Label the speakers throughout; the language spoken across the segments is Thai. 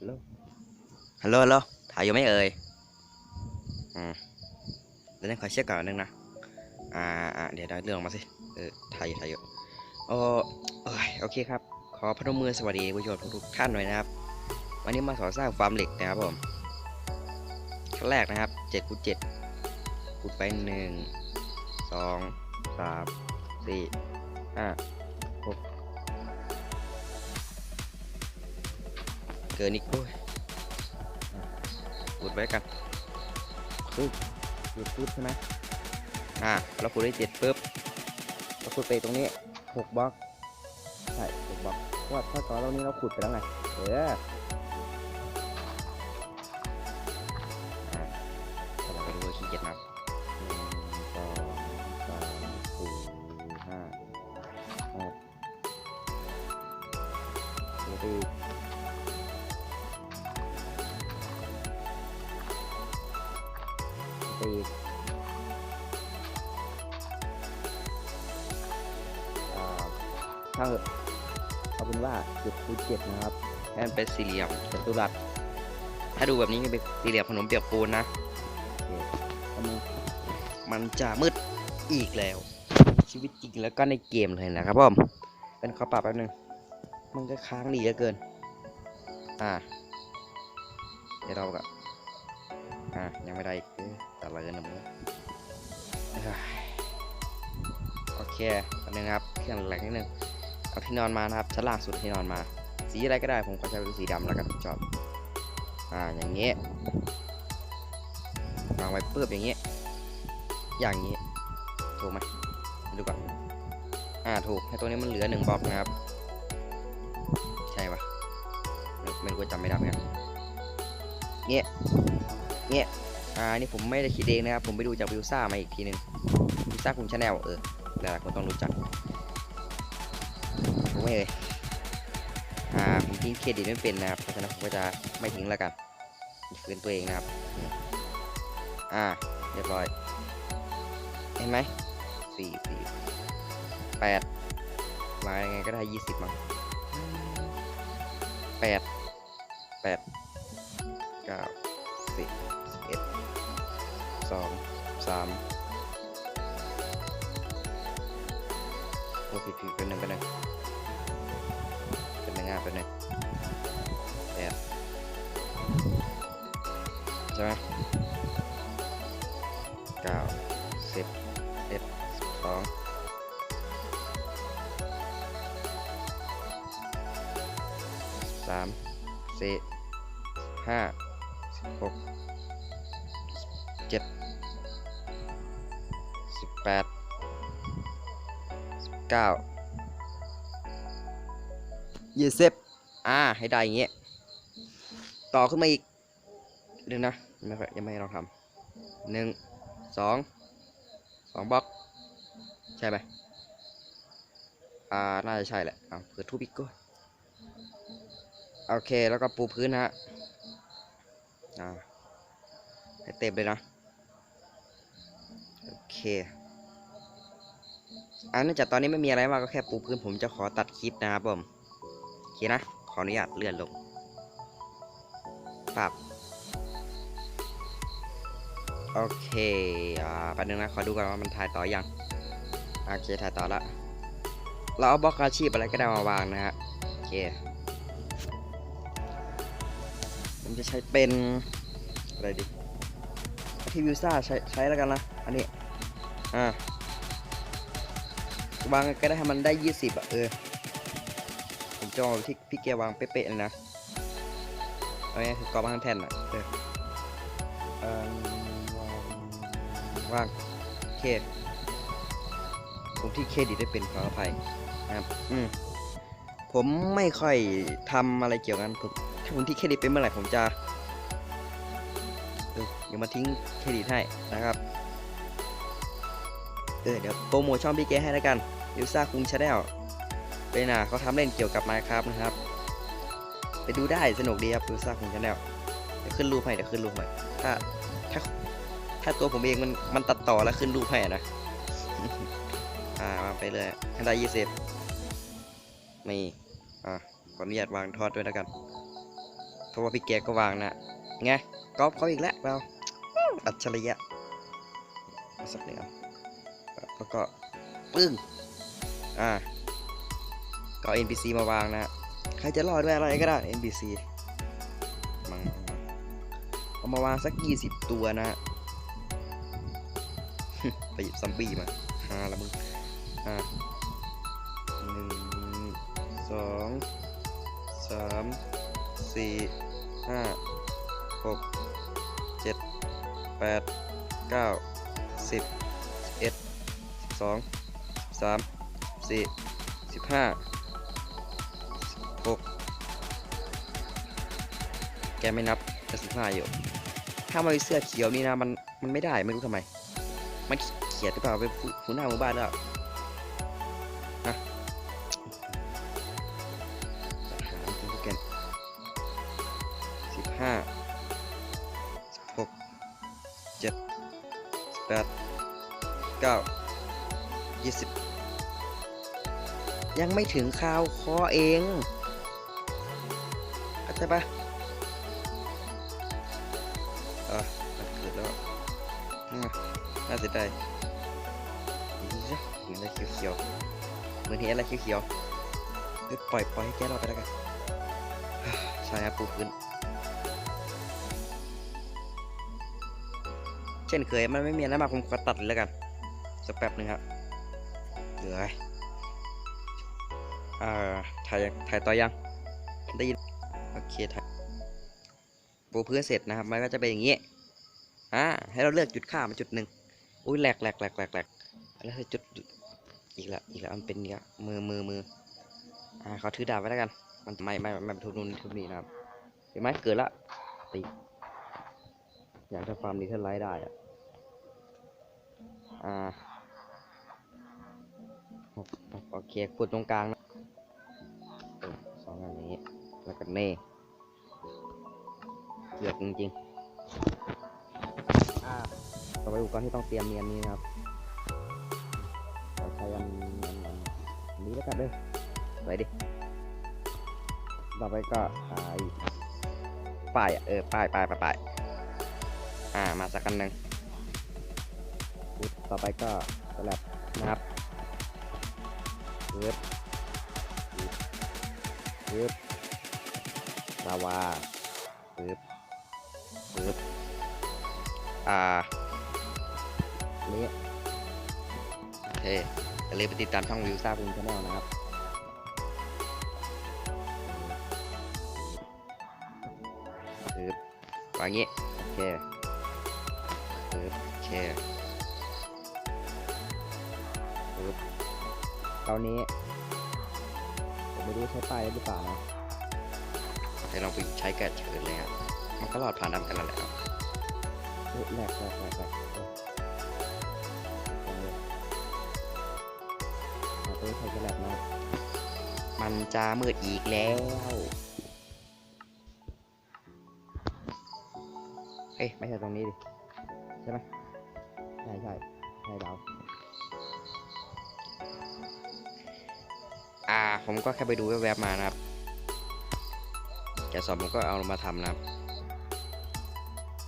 Speaker 1: ฮัลโหลฮัลโหลฮัลโหลถ่ายอยู่ไหมเอ่ยอืมเดี๋ยวนี้ขอเช็คก่อนนึงนะอ่าอ่าเดี๋ยวได้เรื่องมาสิเออถ่ายอยู่ถ่ายอยู่โอ้เอ้ยโอเคครับ ขอพนมมือสวัสดีผู้ชมทุกๆท่านหน่อยนะครับ วันนี้มาสอนสร้างฟาร์มเหล็กนะครับผมขั้นแรกนะครับเจ็ดคูณเจ็ดขุดไปหนึ่งสองสามสี่ห้าหก เกินอีกโอ้ยขุดไว้กันปึ๊บขุดปุ๊บใช่ไหมอ่าเราขุดได้เจ็ดปุ๊บเราขุดไปตรงนี้หกบล็อกใช่หกบล็อกเพราะว่าถ้าตอนเรานี้เราขุดไปแล้วไงเอออ่าเราไปดูว่าขี้เกียจนับ ถ้าเอาเป็นว่าจุดคูณเจ็ดนะครับให้มันเป็นสี่เหลี่ยมจัตุรัสถ้าดูแบบนี้ก็เป็นสี่เหลี่ยมขนมเปียกปูนนะโอเคทำไมมันจะมืดอีกแล้ว ชีวิตจริงแล้วก็ในเกมเลยนะครับผมเป็นขอปรับแป๊บนึงมันก็ค้างดีเหลือเกิน อ่าเดี๋ยวเราก็อ่ายังไม่ได้อีกเอ้ยตัดอะไรกันนะมึงเอ้ยโอเคแป๊บนึงครับเครื่องแหลกนิดนึง เอาที่นอนมานะครับชั้นล่างสุดที่นอนมา สีอะไรก็ได้ผมก็ใช้เป็นสีดำแล้วกันผมชอบอ่าอย่างเงี้ยวางไว้เปุ๊บอย่างเงี้ยอย่างงี้ถูกไหมดูก่อนอ่าถูกให้ตัวนี้มันเหลือหนึ่งบล็อกนะครับ ใช่ปะไม่ไม่รู้จำไม่ได้เหมือนกันเงี้ยเงี้ยอ่านี่ผมไม่ได้คิดเองนะครับ ผมไปดูจากวิวซ่ามาอีกทีหนึ่งวิวซ่าคุณชาแนลเออหลายๆคนต้องรู้จัก ไม่เลยอ่าผมทิ้งเครดิตไม่เป็นนะครับเพราะฉะนั้นผมก็จะไม่ทิ้งแล้วกันฝืนตัวเองนะครับ อ่า เรียบร้อย เห็นไหมสี่สี่แปดมายังไงก็ได้ยี่สิบมั้งแปดแปดเก้าสิบสิบเอ็ดสองสามโอ้ผิดผิดเป็นหนึ่งเป็นหนึ่ง เป็นหนึ่งอะเป็นหนึ่งแปดใช่ไหมเก้าสิบเอ็ดสิบสองสามสี่ห้าสิบหกสิบเจ็ดสิบแปดสิบเก้า ยี่สิบอ่า ให้ได้อย่างเงี้ย ต่อขึ้นมาอีกเดี๋ยวนะยังไม่ยังไม่ให้เราทำหนึ่งสองสองบล็อก ใช่ไหมอ่า น่าจะใช่แหละอ่าเปิดทูบิกก็โอเค แล้วก็ปูพื้นฮะ อ่า ให้เต็มเลยนะ โอเคอันเนื่องจากตอนนี้ไม่มีอะไรมากก็แค่ปูพื้นผมจะขอตัดคลิปนะครับผม เคนะ ขออนุญาตเลื่อนลงปรับโอเคอ่าแป๊บนึงนะ ขอดูก่อนว่ามันถ่ายต่อยัง โอเค ถ่ายต่อละ เราเอาบล็อกอาชีพอะไรก็ได้มาวางนะฮะ โอเคผมจะใช้เป็น อะไรดีที่วิวซ่าใช้ใช้แล้วกันนะ อันนี้ อ่าวางก็ได้ให้มันได้ยี่สิบอะเออ จอที่พี่เกียวางเป๊ะๆเลยนะเอาง่ายคือกรอบข้างแท่นอะเออเอิ่มวางเคผมที่เครดิตได้เป็นขออภัยนะครับอืมผมไม่ค่อยทำอะไรเกี่ยวกันผมถ้าผมที่เครดิตเป็นเมื่อไหร่ผมจะเออเดี๋ยวมาทิ้งเครดิตให้นะครับเออเดี๋ยวโปรโมทช่องพี่เกให้แล้วกันยูซ่าคุงชาแนล เป็นอะเขาทำเล่นเกี่ยวกับ Minecraft นะครับ ไปดูได้สนุกดีครับยูซ่าคุงชาแนลเดี๋ยวขึ้นรูปให้เดี๋ยวขึ้นรูปให้ถ้าถ้าถ้าตัวผมเองมันมันตัดต่อแล้วขึ้นรูปให้นะอ่ามาไปเลยให้ได้ยี่สิบนี่อะขออนุญาตวางทอดด้วยแล้วกันเพราะว่าพี่แกก็วางนะไงก๊อปเขาอีกแล้วเราอัจฉริยะสักหนึ่งแล้วก็ปึ้งอ่า ก็เอา NPC มาวางนะ ใครจะรอดด้วยอะไรก็ได้ NPC มังเอามาวางสัก 20 ตัวนะไปหยิบซัมบี้มาหาละมึงอ่าหนึ่งสองสามสี่ห้าหกเจ็ดแปดเก้าสิบเอ็ดสิบสองสามสี่สิบห้า หกแกไม่นับแต่สิบห้าอยู่ ถ้ามาเสื้อเขียวนี่นะมันมันไม่ได้ไม่รู้ทำไม มันเขียดหรือเปล่าเป็นหัวหน้าหมู่บ้านแล้วนะห้าสิบห้าสิบหกเจ็ดสิบแปดเก้ายี่สิบยังไม่ถึงคราวคอเอง ใจปะอะมันเกิดแล้วน่าเสียดายเหมือนอะไรเขียวๆเหมือนเห็นอะไรเขียวๆปล่อยปล่อยให้แกรอดไปแล้วกันใช่ครับปูพื้น เช่นเคยมันไม่มีอะไรมากผมขอตัดเลยแล้วกันสักแป๊บหนึ่งครับเหลืออ่าถ่ายยังถ่ายต่อยังได้ยิน โอเคถ่ายปูพื้นเสร็จนะครับ มันก็จะเป็นอย่างนี้ อ่า ให้เราเลือกจุดค่ามาจุดหนึ่งอุ้ยแหลกแหลกแหลกแหลกแหลกแล้วจุดอีกแล้วอีกแล้วมันเป็นเนี้ยมือมือมือ อ่าเขาถือดาบไว้แล้วกัน มันไม่ไม่ไม่ทุบนู่นทุบนี่นะครับ เห็นไหมเกิดละตีอยากจะฟาร์มดีเทลไลท์ได้อะอ่าโอโอเคขุดตรงกลางนะ แล้วก็เน่เกือบจริงๆอ่าต่อไปอุปกรณ์ที่ต้องเตรียมเนียนนี้นะครับเราใช้อันอันอันอันนี้แล้วกันเด้อไปดิ ต่อไปก็อ่าอีกป้ายอะเออป้ายป้ายป้ายป้ายอ่า มาสักอันหนึ่งปึ๊บต่อไปก็สลับนะครับปึ๊บปึ๊บปึ๊บ ลาวาปึ๊บปึ๊บอ่าอันนี้โอเคอย่าลืมไปติดตามช่องวิวซ่าภูมิชาแนลนะครับคือวางงี้โอเคคือโอเคคือตอนนี้ผมไม่รู้ใช้ป้ายได้หรือเปล่านะ แต่ลองไปใช้แกะเฉินเลยครับมันก็หลอดผ่านดำกันแล้วแหละครับแหลกแหลกแหลกแหลกเออตรงนี้เราต้องใช้กนะมันจะมืดอีกแล้วเอ้ยไม่ใช่ตรงนี้ดิ ใช่ไหมใช่ใช่ใช่เดาอ่า ผมก็แค่ไปดูแวบๆมานะครับ แกะสอบผมก็เอามาทำนะครับ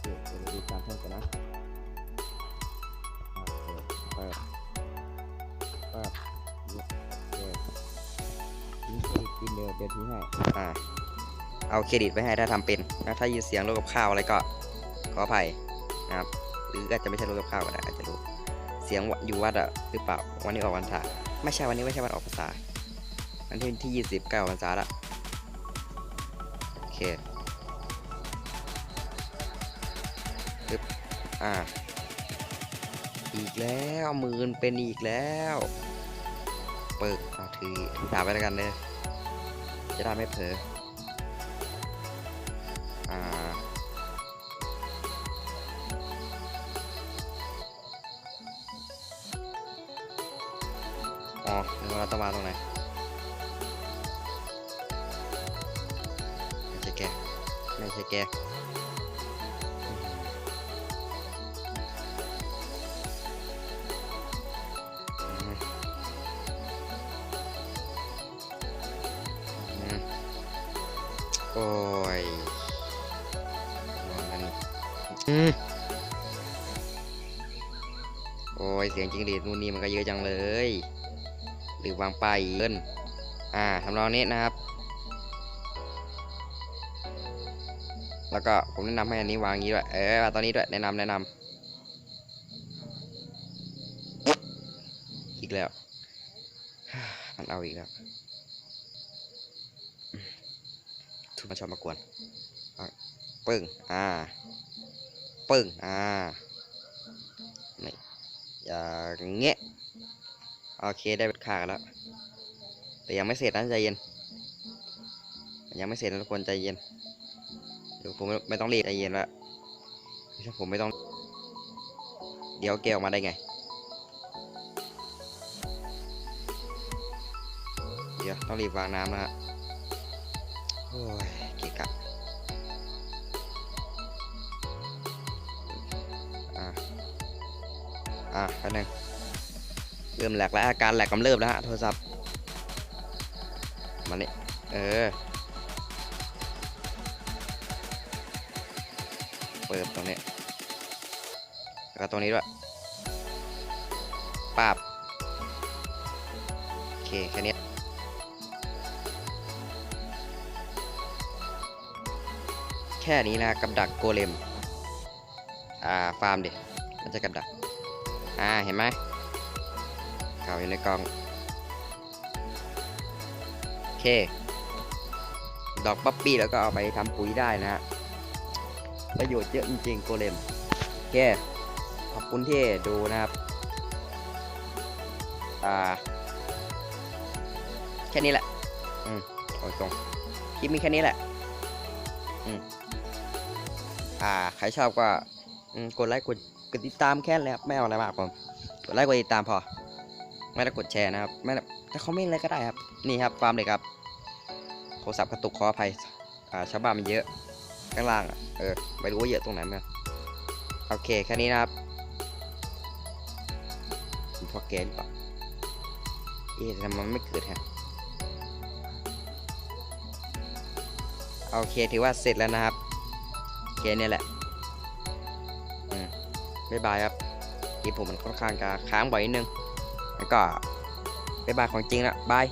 Speaker 1: เดี๋ยวเราดูการเพิ่มกันนะโอเปิดเปิดเดี๋ยวทิ้งเครดิตบินเดี๋ยวเดี๋ยวทิ้งให้อ่าเอาเครดิตไว้ให้ถ้าทำเป็นนะถ้ายินเสียงรถกับข้าวอะไรก็ขออภัยนะครับ หรืออาจจะไม่ใช่รถกับข้าวก็ได้อาจจะรู้เสียงวะอยู่วัดอะหรือเปล่าวันนี้ออกวันพระไม่ใช่วันนี้ไม่ใช่วันออกพรรษาวันที่ที่ยี่สิบเก้าพรรษาละ ปึ๊บอ่า อีกแล้วหมื่นเป็นอีกแล้วเปิดเอาถือถือดาบไปแล้วกันเลย จะได้ไม่เผลออ่าอ๋อนึกว่าเราต้องมาตรงไหนไม่ใช่แกไม่ใช่แก โอ้ยเสียงจริงดีดนู่นนี่มันก็เยอะจังเลย หรือวางไปเกินอ่าทำนองนี้นะครับ แล้วก็ผมแนะนำให้อันนี้วางอย่างนี้ด้วย เออตอนนี้ด้วยแนะนำแนะนำอีกแล้ว มันเอาอีกแล้วทุกมันชอบมากวนปึ้ง อ่า ปึ้ง อ่า อย่างเงี้ยโอเคได้เป็นขาแล้ว แต่ยังไม่เสร็จนะใจเย็น ยังไม่เสร็จนะทุกคนใจเย็นเดี๋ยวผมไม่ไม่ต้องรีบใจเย็นละผมไม่ต้อง เดี๋ยวแกออกมาได้ไง เดี๋ยวต้องรีบวางน้ำนะฮะโอ้ย อะแป๊บนึงเริ่มแหลกแล้วอาการแหลกกำเริบแล้วฮะโทรศัพท์มานี่เออ เปิดตรงนี้แล้วก็ตรงนี้ด้วยปาบโอเคแค่นี้แค่นี้นะกับดักโกเลม อ่า ฟาร์มดิ มันจะกับดัก อ่าเห็นไหมเก่าอยู่ในกล่องโอเค ดอกป๊อปปี้แล้วก็เอาไปทำปุ๋ยได้นะฮะประโยชน์เยอะจริงๆโกเลมโอเค ขอบคุณที่ดูนะครับ อ่า แค่นี้แหละ อืมเอาตรงคลิปมีแค่นี้แหละ อืมอ่า ใครชอบก็ กดไลค์กด กดติดตามแค่นั้นและครับไม่เอาอะไรมากผมกดไลค์กดติดตามพอ ไม่ได้กดแชร์นะครับไม่แต่คอมเมนต์อะไรก็ได้ครับ นี่ครับฟาร์มเลยครับ โทรศัพท์กระตุกขออภัยอ่าชาวบ้านมันเยอะข้างล่างอะเออไม่รู้ว่าเยอะตรงไหนมั้งโอเคแค่นี้นะครับพอแกนหรือเปล่าเอ๊ะทำไมมันไม่เกิดฮะโอเคถือว่าเสร็จแล้วนะครับ โอเคเนี่ยแหละ อืม บ๊ายบายครับคลิปผมมันค่อนข้างจะค้างบ่อยนิดนึง แล้วก็บ๊ายบายของจริงละบาย